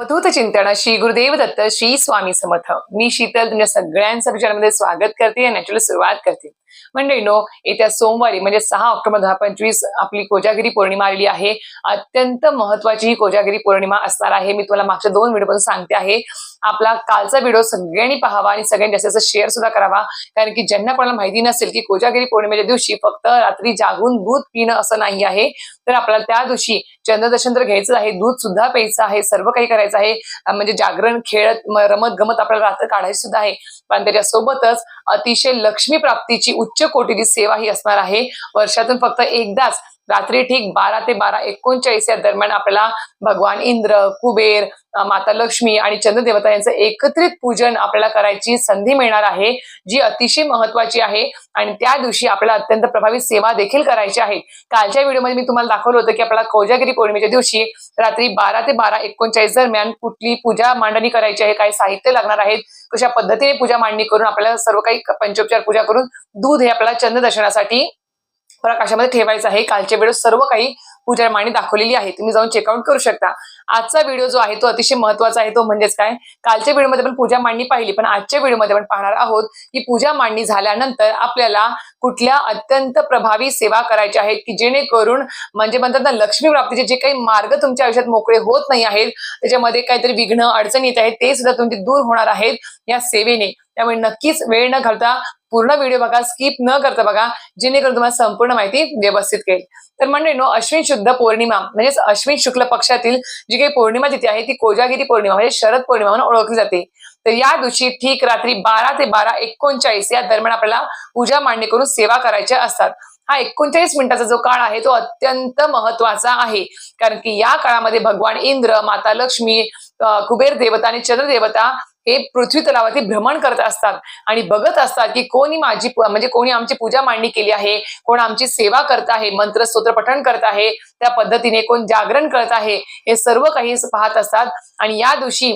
अवधूत चिंतन श्री गुरुदेव दत्त श्री स्वामी समर्थ. मी शीतल तुमच्या सगळ्यांचं विचारामध्ये स्वागत करते आणि नॅचरल सुरुवात करते. मंडळीनो येत्या सोमवारी म्हणजे सहा ऑक्टोबर दोन हजार पंचवीस आपली कोजागिरी पौर्णिमा आलेली आहे. अत्यंत महत्वाची ही कोजागिरी पौर्णिमा असणार आहे. मी तुम्हाला मागच्या दोन व्हिडिओ सांगते आहे. आपला कालचा व्हिडिओ सगळ्यांनी पाहावा आणि सगळ्यांनी जास्तीत शेअर सुद्धा करावा. कारण की ज्यांना कोणाला माहिती नसेल की कोजागिरी पौर्णिमेच्या दिवशी फक्त रात्री जागून दूध पिणं असं नाही आहे तर आपल्याला त्या दिवशी चंद्रदर्शन तर घ्यायचं आहे दूध सुद्धा प्यायचं आहे सर्व काही करायचं आहे. म्हणजे जागरण खेळत रमत गमत आपल्याला रात्र काढायची सुद्धा आहे. पण त्याच्यासोबतच अतिशय लक्ष्मी प्राप्तीची उच्च कोटीची सेवा ही असणार आहे. वर्षातून फक्त एकदाच रात्री ठीक बारा ते बारा एकोणचाळीस या दरम्यान आपल्याला भगवान इंद्र कुबेर माता लक्ष्मी आणि चंद्रदेवता यांचं एकत्रित पूजन आपल्याला करायची संधी मिळणार आहे जी अतिशय महत्वाची आहे. आणि त्या दिवशी आपल्याला अत्यंत प्रभावी सेवा देखील करायची आहे. कालच्या व्हिडिओमध्ये मी तुम्हाला दाखवलं होतं की आपल्याला कोजागिरी पौर्णिमेच्या दिवशी रात्री बारा ते बारा एकोणचाळीस दरम्यान कुठली पूजा मांडणी करायची आहे काय साहित्य लागणार आहेत कशा पद्धतीने पूजा मांडणी करून आपल्याला सर्व काही पंचोपचार पूजा करून दूध हे आपल्याला चंद्रदर्शनासाठी प्रकाशामध्ये ठेवायचं आहे? कालच्या व्हिडिओ सर्व काही पूजा मांडणी दाखवलेली आहे. तुम्ही जाऊन चेकआउट करू शकता. आजचा व्हिडिओ जो आहे तो अतिशय महत्त्वाचा आहे. तो म्हणजेच काय? कालच्या व्हिडिओमध्ये पण पूजा मांडणी पाहिली पण आजच्या व्हिडिओमध्ये आपण पाहणार आहोत की पूजा मांडणी झाल्यानंतर आपल्याला कुठल्या अत्यंत प्रभावी सेवा करायच्या आहेत की जेणेकरून म्हणजे म्हणतात ना लक्ष्मी प्राप्तीचे जे काही मार्ग तुमच्या आयुष्यात मोकळे होत नाही आहेत त्याच्यामध्ये काहीतरी विघ्न अडचण येत आहेत ते सुद्धा तुमचे दूर होणार आहेत या सेवेने. त्यामुळे नक्कीच वेळ न घालता पूर्ण व्हिडिओ बघा स्किप न करता बघा जेणेकरून तुम्हाला संपूर्ण माहिती व्यवस्थित कळेल. तर म्हणजे अश्विन शुद्ध पौर्णिमा म्हणजेच अश्विन शुक्ल पक्षातील जी काही पौर्णिमा तिथे आहे ती कोजागिरी पौर्णिमा म्हणजे शरद पौर्णिमा म्हणून ओळखली जाते. तर या दिवशी ठीक रात्री बारा ते बारा एकोणचाळीस या दरम्यान आपल्याला पूजा मांडणी करून सेवा करायच्या असतात. हा एकोणचाळीस मिनिटाचा जो काळ आहे तो अत्यंत महत्त्वाचा आहे. कारण की या काळामध्ये भगवान इंद्र माता लक्ष्मी कुबेर देवता आणि चंद्र देवता हे पृथ्वी तलावरती भ्रमण करत असतात. आणि बघत असतात की कोणी माझी म्हणजे कोणी आमची पूजा मांडणी केली आहे कोण आमची सेवा करत आहे मंत्र स्तोत्र पठण करत आहे त्या पद्धतीने कोण जागरण करत आहे हे सर्व काही पाहत असतात. आणि या दिवशी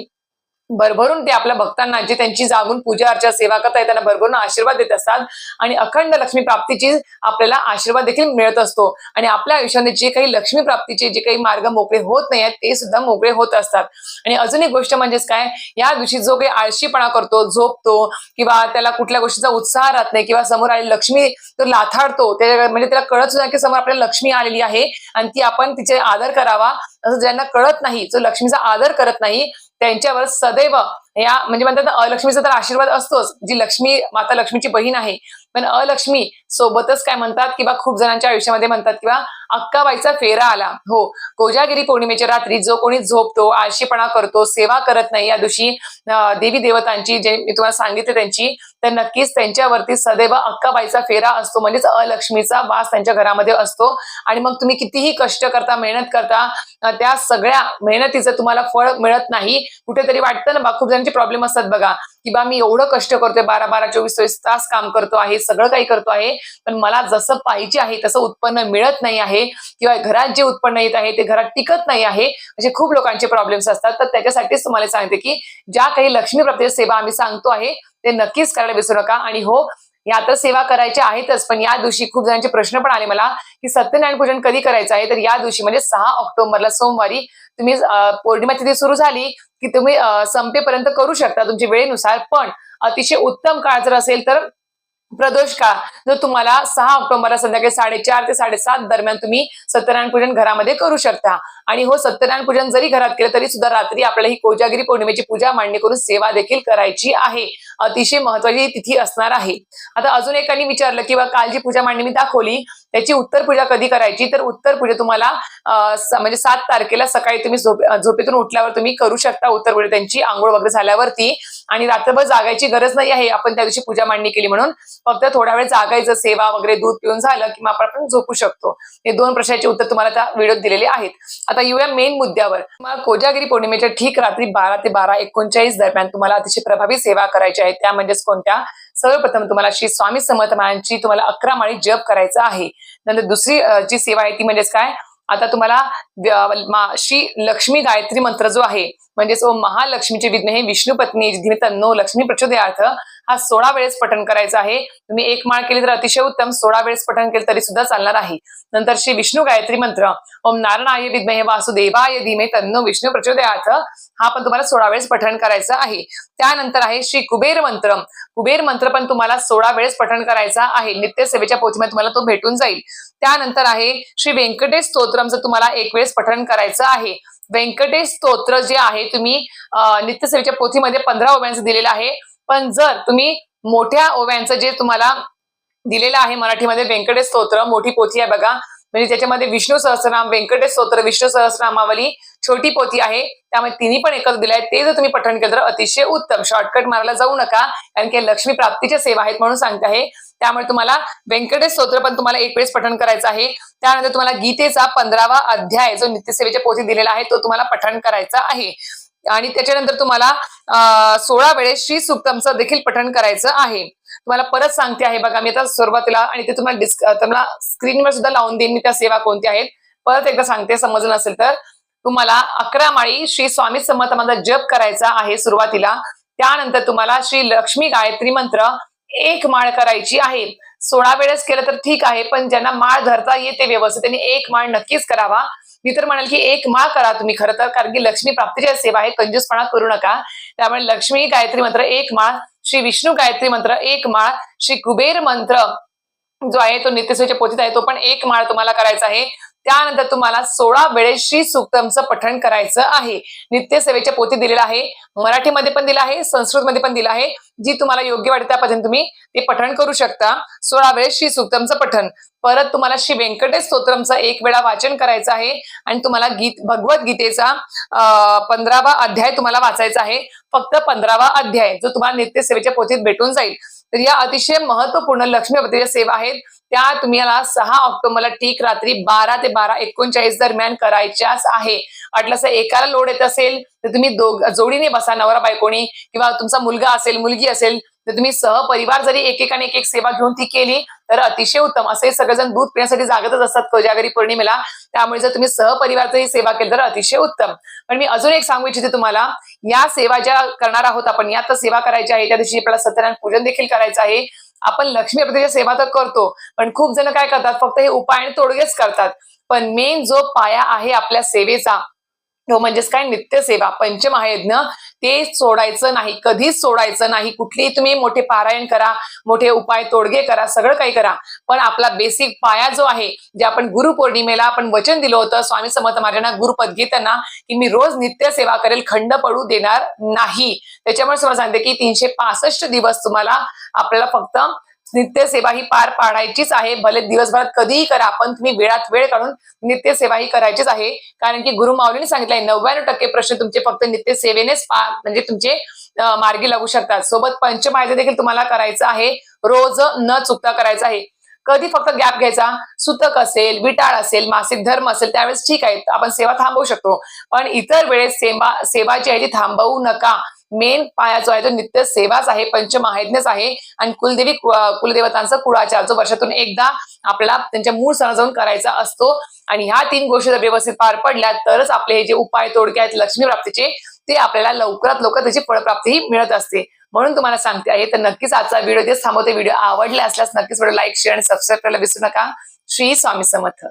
भरभरून ते आपल्या भक्तांना जे त्यांची जागून पूजा अर्चा सेवा करत आहे त्यांना भरभरून आशीर्वाद देत असतात. आणि अखंड लक्ष्मी प्राप्तीची आपल्याला आशीर्वाद देखील मिळत असतो. आणि आपल्या आयुष्यामध्ये जे काही लक्ष्मी प्राप्तीचे जे काही मार्ग मोकळे होत नाही आहेत ते सुद्धा मोकळे होत असतात. आणि अजून एक गोष्ट म्हणजेच काय या दिवशी जो काही आळशीपणा करतो झोपतो किंवा त्याला कुठल्या गोष्टीचा उत्साह राहत नाही किंवा समोर आलेली लक्ष्मी तो लाथाडतो म्हणजे त्याला कळत सुद्धा की समोर आपल्याला लक्ष्मी आलेली आहे आणि ती आपण तिचे आदर करावा असं ज्यांना कळत नाही जो लक्ष्मीचा आदर करत नाही त्यांच्यावर सदैव या म्हणजे म्हणतात लक्ष्मीचा अलक्ष्मीचा तर आशीर्वाद असतोच. जी लक्ष्मी माता लक्ष्मीची बहीण आहे पण अलक्ष्मी सोबतच काय म्हणतात किंवा खूप जणांच्या आयुष्यामध्ये म्हणतात किंवा अक्काबाईचा फेरा आला. हो कोजागिरी पौर्णिमेच्या रात्री जो कोणी झोपतो आळशीपणा करतो सेवा करत नाही या दिवशी देवी देवतांची जे मी तुम्हाला सांगितले त्यांची तर नक्कीच त्यांच्यावरती सदैव अक्काबाईचा फेरा असतो. म्हणजेच अलक्ष्मीचा वास त्यांच्या घरामध्ये असतो. आणि मग तुम्ही कितीही कष्ट करता मेहनत करता त्या सगळ्या मेहनतीचं तुम्हाला फळ मिळत नाही. कुठेतरी वाटतं ना बा खूप जणांचे प्रॉब्लेम असतात बघा. की बा मी एवढं कष्ट करतोय बारा बारा चोवीस चोवीस तास काम करतो आहे सगळं काही करतो आहे पण मला जसं पाहिजे आहे तसं उत्पन्न मिळत नाही आहे किंवा घरात जे उत्पन्न येत आहे ते घरात टिकत नाही आहे म्हणजे खूप लोकांचे प्रॉब्लेम्स असतात. तर त्याच्यासाठीच तुम्हाला सांगते की ज्या काही लक्ष्मी प्राप्तीच्या सेवा आम्ही सांगतो आहे ते नक्कीच करायला विसरू नका. आणि हो या तर सेवा करायच्या आहेतच पण या दिवशी खूप जणांचे प्रश्न पण आले मला की सत्यनारायण पूजन कधी करायचं आहे? तर या दिवशी म्हणजे सहा ऑक्टोबरला सोमवारी तुम्ही पौर्णिमा तिथी सुरू झाली की तुम्ही संपेपर्यंत करू शकता तुमच्या वेळेनुसार पण अतिशय उत्तम काळ जर असेल तर प्रदोष काळ जर तुम्हाला सहा ऑक्टोबरला संध्याकाळी साडेचार ते साडेसात दरम्यान तुम्ही सत्यनारायण पूजन घरामध्ये करू शकता. आणि हो सत्यनारायण पूजन जरी घरात केलं तरी सुद्धा रात्री आपल्याला ही कोजागिरी पौर्णिमेची पूजा मांडणी करून सेवा देखील करायची आहे. अतिशय महत्वाची तिथी असणार आहे. आता अजून एकाने विचारलं किंवा काल जी पूजा मांडणी मी दाखवली त्याची उत्तर पूजा कधी करायची? तर उत्तर पूजा तुम्हाला म्हणजे सात तारखेला सकाळी तुम्ही झोप- झोपेतून उठल्यावर तुम्ही करू शकता उत्तर पूजा. त्यांची आंघोळ वगैरे झाल्यावरती आणि रात्रभर जागायची गरज नाही आहे. आपण त्या दिवशी पूजा मांडणी केली म्हणून फक्त थोडा वेळ जागायचं सेवा वगैरे दूध पिऊन झालं की मग आपण झोपू शकतो. हे दोन प्रश्नाचे उत्तर तुम्हाला त्या व्हिडिओत दिलेले आहेत. आता येऊया मेन मुद्द्यावर. तुम्हाला कोजागिरी पौर्णिमेच्या ठीक रात्री बारा ते बारा एकोणचाळीस दरम्यान तुम्हाला अतिशय प्रभावी सेवा करायची आहेत त्या म्हणजेच कोणत्या? सर्वप्रथम तुम्हाला श्री स्वामी समर्थ महाराजांची तुम्हाला अकरा माळी जप करायचा आहे. नंतर दुसरी जी सेवा आहे ती म्हणजेच काय? आता तुम्हाला श्री लक्ष्मी गायत्री मंत्र जो आहे म्हणजेच ओ महालक्ष्मीचे विघ्न हे विष्णू पत्नी धीमे तन्नो लक्ष्मी प्रचोदयार्थ हा सोळा वेळेस पठण करायचा आहे. तुम्ही एक माळ केली तर अतिशय उत्तम सोळा वेळेस पठण केलं तरी सुद्धा चालणार आहे. नंतर श्री विष्णू गायत्री मंत्र ओम नारायणाय विद्महे वासुदेवाय धीमे तन्नो विष्णू प्रचोदयार्थ हा पण तुम्हाला सोळा वेळेस पठण करायचा आहे. त्यानंतर आहे श्री कुबेर मंत्र. कुबेर मंत्र पण तुम्हाला सोळा वेळेस पठण करायचा आहे. नित्य सेवेच्या पोथीमध्ये तुम्हाला तो भेटून जाईल. त्यानंतर आहे श्री व्यंकटेश स्तोत्रमचं तुम्हाला एक वेळेस पठण करायचं आहे. व्यंकटेश स्तोत्र जे आहे तुम्ही नित्यसेवेच्या पोथीमध्ये पंधरा ओव्यांचं दिलेलं आहे. पण जर तुम्ही मोठ्या ओव्यांचं जे तुम्हाला दिलेलं आहे मराठीमध्ये व्यंकटेश स्तोत्र मोठी पोथी आहे बघा. म्हणजे त्याच्यामध्ये विष्णू सहस्रनाम व्यंकटेश स्तोत्र विष्णू सहस्रनामावली छोटी पोथी आहे. त्यामुळे तिन्ही पण एकत्र दिले आहेत ते जर तुम्ही पठण केलं तर अतिशय उत्तम. शॉर्टकट मारायला जाऊ नका. कारण की लक्ष्मी प्राप्तीच्या सेवा आहेत म्हणून सांगते आहे. त्यामुळे तुम्हाला व्यंकटेश स्तोत्र पण तुम्हाला एक वेळेस पठण करायचं आहे. त्यानंतर तुम्हाला गीतेचा पंधरावा अध्याय जो नित्यसेवेच्या पोथी दिलेला आहे तो तुम्हाला पठण करायचा आहे. आणि त्याच्यानंतर तुम्हाला अं, सोळा वेळेस श्री सुक्तमचं देखील पठण करायचं आहे. तुम्हाला परत सांगते आहे बघा मी आता सुरुवातीला आणि ते तुम्हाला डिस्क तुम्हाला स्क्रीनवर सुद्धा लावून देईन मी त्या सेवा कोणत्या आहेत. परत एकदा सांगते समजलं नसेल तर. तुम्हाला अकरा माळी श्री स्वामी समर्थांचा जप करायचा आहे सुरुवातीला. त्यानंतर तुम्हाला श्री लक्ष्मी गायत्री मंत्र एक माळ करायची आहे. सोळा वेळेस केलं तर ठीक आहे पण ज्यांना माळ धरता येते व्यवस्थित त्यांनी एक माळ नक्कीच करावा. मी तर म्हणाल की एक माळ करा तुम्ही खरं तर कारण की लक्ष्मी प्राप्तीच्या सेवा आहे कंजूसपणा करू नका. त्यामुळे लक्ष्मी गायत्री मंत्र एक माळ श्री विष्णू गायत्री मंत्र एक माळ. श्री कुबेर मंत्र जो आहे तो नित्यसेच्या पोथीत आहे तो पण एक माळ तुम्हाला करायचा आहे. त्यानंतर तुम्हाला सोळा वेळेस श्री सूक्तमचं पठण करायचं आहे. नित्यसेवेच्या पोथी दिलेलं आहे. मराठीमध्ये पण दिलं आहे संस्कृतमध्ये पण दिलं आहे. जी तुम्हाला योग्य वाटते त्या पद्धतीने तुम्ही ते पठण करू शकता. सोळा वेळेस श्री सूक्तमचं पठण. परत तुम्हाला श्री व्यंकटेश स्तोत्रमचं एक वेळा वाचन करायचं आहे. आणि तुम्हाला गीत भगवद्गीतेचा पंधरावा अध्याय तुम्हाला वाचायचा आहे. फक्त पंधरावा अध्याय जो तुम्हाला नित्यसेवेच्या पोथीत भेटून जाईल. तर या अतिशय महत्त्वपूर्ण लक्ष्मीपतीच्या सेवा आहेत. त्या तुम्हाला सहा ऑक्टोबरला ठीक रात्री बारा ते बारा एकोणचाळीस दरम्यान करायच्याच आहे. वाटलं एकाला लोड येत असेल तर तुम्ही दोघ जोडीने बसा नवरा बायकोणी किंवा तुमचा मुलगा असेल मुलगी असेल तर तुम्ही सहपरिवार जरी एकेकाने एक एक सेवा घेऊन ती केली तर अतिशय उत्तम. असे सगळेजण दूध पिण्यासाठी जागतच असतात कोजागरी पौर्णिमेला. त्यामुळे जर तुम्ही सहपरिवार ही सेवा केली तर अतिशय उत्तम. पण मी अजून एक सांगू इच्छिते तुम्हाला. या सेवा ज्या करणार आहोत आपण या तर सेवा करायची आहे. त्या दिवशी आपल्याला सत्यनारायण पूजन देखील करायचं आहे. आपण लक्ष्मीपतीच्या सेवा तर करतो पण खूप जण काय करतात फक्त हे उपाय आणि तोडगेच करतात. पण मेन जो पाया आहे आपल्या सेवेचा तो म्हणजेच काय? नित्य सेवा पंचमहायज्ञ ते सोडायचं नाही कधीच सोडायचं नाही. कुठलीही तुम्ही मोठे पारायण करा मोठे उपाय तोडगे करा सगळं काही करा. पण आपला बेसिक पाया जो आहे जे आपण गुरुपौर्णिमेला आपण वचन दिलं होतं स्वामी समर्थ महाराजांना गुरुपद घेताना की मी रोज नित्य सेवा करेल खंड पडू देणार नाही. त्याच्यामुळे तुम्हाला सांगते की तीनशे पासष्ट दिवस तुम्हाला आपल्याला फक्त नित्य सेवा ही पार पाडायचीच आहे. भले दिवसभरात कधीही करा पण तुम्ही वेळात वेळ काढून नित्य सेवा ही करायचीच आहे. कारण की गुरु माऊलीने सांगितलंय नव्याण्णव टक्के प्रश्न तुमचे फक्त नित्यसेवेनेच पार म्हणजे तुमचे मार्गी लागू शकतात. सोबत पंचमायचं देखील तुम्हाला करायचं आहे. रोज न चुकता करायचं आहे. कधी फक्त गॅप घ्यायचा? सुतक असेल विटाळ असेल मासिक धर्म असेल त्यावेळेस ठीक आहे. आपण सेवा थांबवू शकतो. पण इतर वेळेस सेवा सेवा जी आहे ती थांबवू नका. मेन पाया जो आहे तो नित्य सेवाच आहे पंचमहायज्ञच आहे. आणि कुलदेवी कुलदेवतांचा कुळाचार जो वर्षातून एकदा आपल्याला त्यांच्या मूळ सण जाऊन करायचा असतो. आणि ह्या तीन गोष्टी जर व्यवस्थित पार पडल्या तरच आपले हे जे उपाय तोडके आहेत लक्ष्मी प्राप्तीचे ते आपल्याला लवकरात लवकर त्याची फळप्राप्तीही मिळत असते. म्हणून तुम्हाला सांगते आहे तर नक्कीच आजचा व्हिडिओ तेच थांबवते व्हिडिओ आवडला असल्यास नक्कीच व्हिडिओ लाईक शेअर आणि सबस्क्राईब करायला विसरू नका. श्री स्वामी समर्थ.